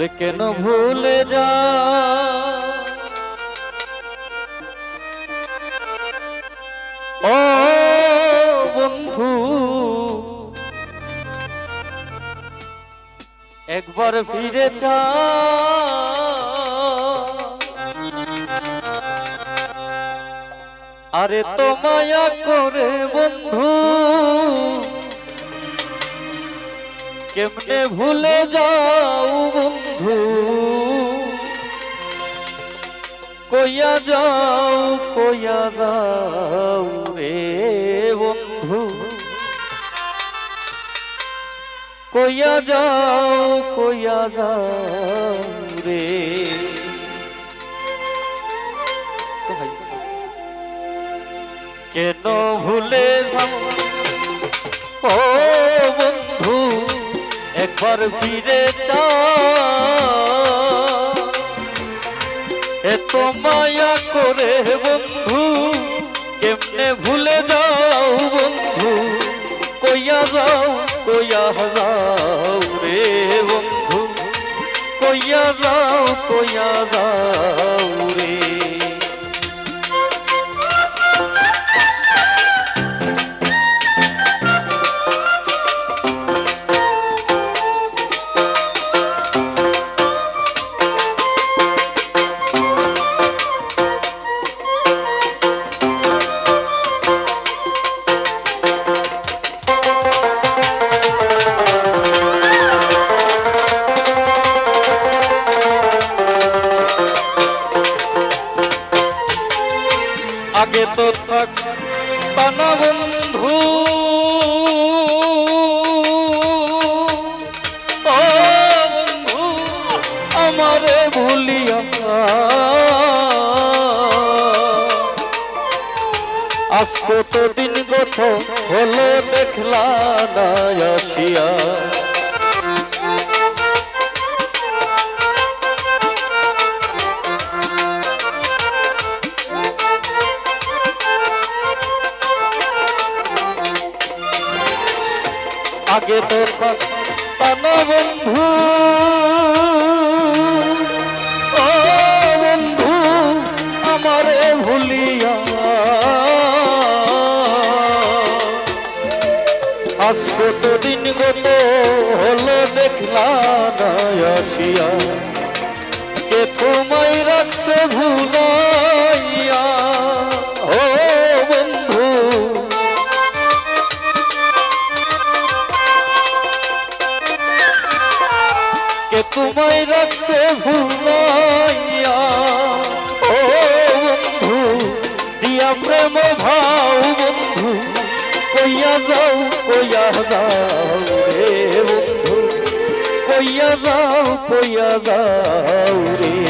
ওরে কেন ভুলে যা? ও বন্ধু একবার ফিরে চা আরে তো মায়া করে বন্ধু। কেমনে ভুলে যাও বন্ধু? কইয়া যাও কইয়া যাও রে বন্ধু। কইয়া যাও কইয়া যাও রে। কেন ভুলে যাও? ও বন্ধু। একবার ফিরে এত মায়া করে বন্ধু, কেমনে ভুলে যাও বন্ধু? কইয়া যাও কইয়া যাও রে বন্ধু। কইয়া যাও কইয়া যাও। আগে তো বন্ধু ও বন্ধু আমারে ভুলিয়া আজ কত দিন গত হলো দেখলা না আসিয়া আগে তো তানা বন্ধু। ও বন্ধু, আমারে ভুলিয়া আজ কত দিন গত হলো দেখলা আসিয়া। কে তোমায় রাখছে ভুলাইয়া যাও রে বন্ধু। কইয়া যাও কইয়া যাও রে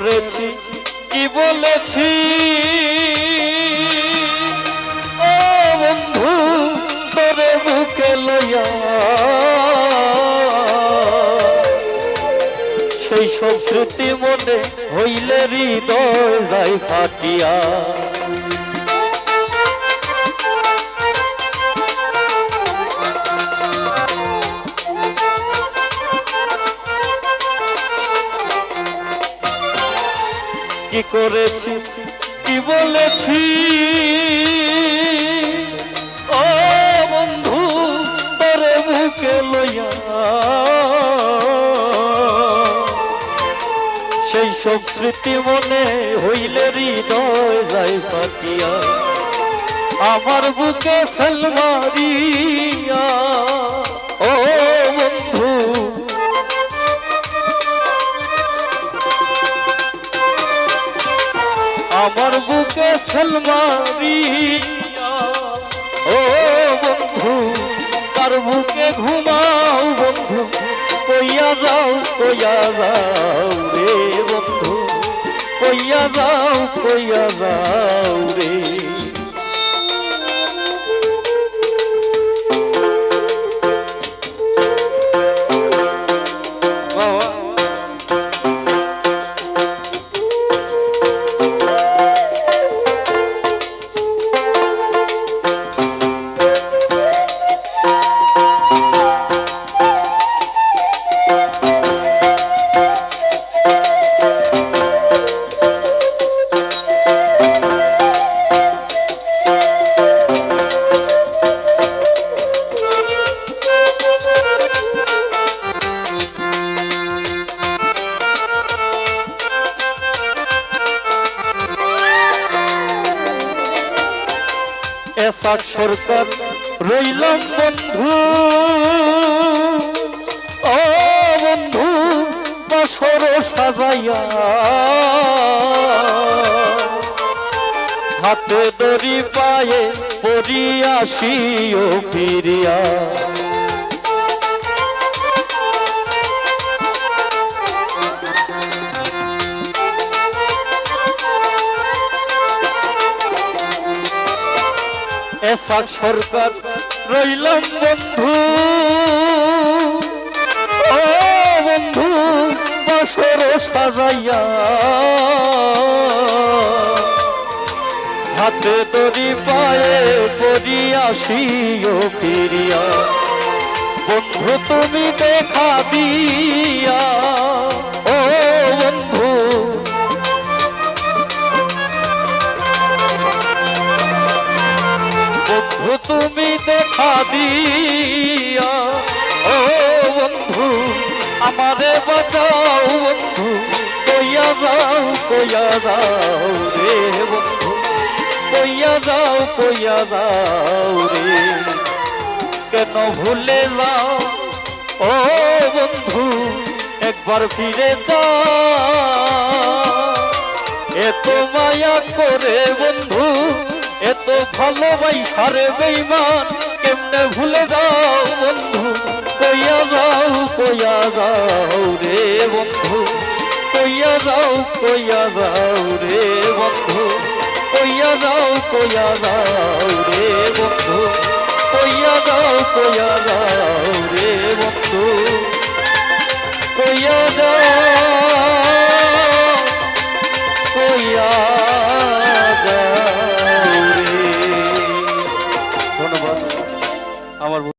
করেছি কি বলেছি? ও বন্ধু, তোরে বুকে লইয়া। সেই সব স্মৃতি মনে হইলে হৃদয় যায় ফাটিয়া। কি করেছি, কি বলেছি? ও বন্ধু, তোরে বুকে লইয়া। সেই সব স্মৃতি মনে হইলে হৃদয় যায় ফাটিয়া। আমার বুকে সেলমারিয়া ও আমার বুকে সেলমারিয়া। ও বন্ধু তার বুকে ঘুমাও বন্ধু? কইয়া যাও কইয়া যাও রে বন্ধু। কইয়া যাও কইয়া যাও রে। এসাক সরকার রইলাম বন্ধু। ও বন্ধু বছর সাজাইয়া। হাতে দড়ি পায়ে পরিয়াসিও ফিরিয়া। এসা সরকার, রইলাম বন্ধু। ও বন্ধু বছর সাজাইয়া। হাতে দড়ি পায়ে পরিয়াসিও ফিরিয়া। বন্ধু, তুমি দেখা দিয়া। তুমি দেখা দিয়া। ও বন্ধু, আমারে বাঁচাও বন্ধু, কইয়া যাও কইয়া যাও রে বন্ধু, কইয়া যাও কইয়া যাও রে। কেন ভুলে যাও? ও বন্ধু, একবার ফিরে যাও। এত মায়া করে বন্ধু এত ভালোবাসার বেইমান কেমনে ভুলে যাও বন্ধু? কইয়া যাও কইয়া যাও রে বন্ধু। কইয়া যাও কইয়া যাও রে বন্ধু। কইয়া যাও কইয়া যাও রে বন্ধু। কইয়া যাও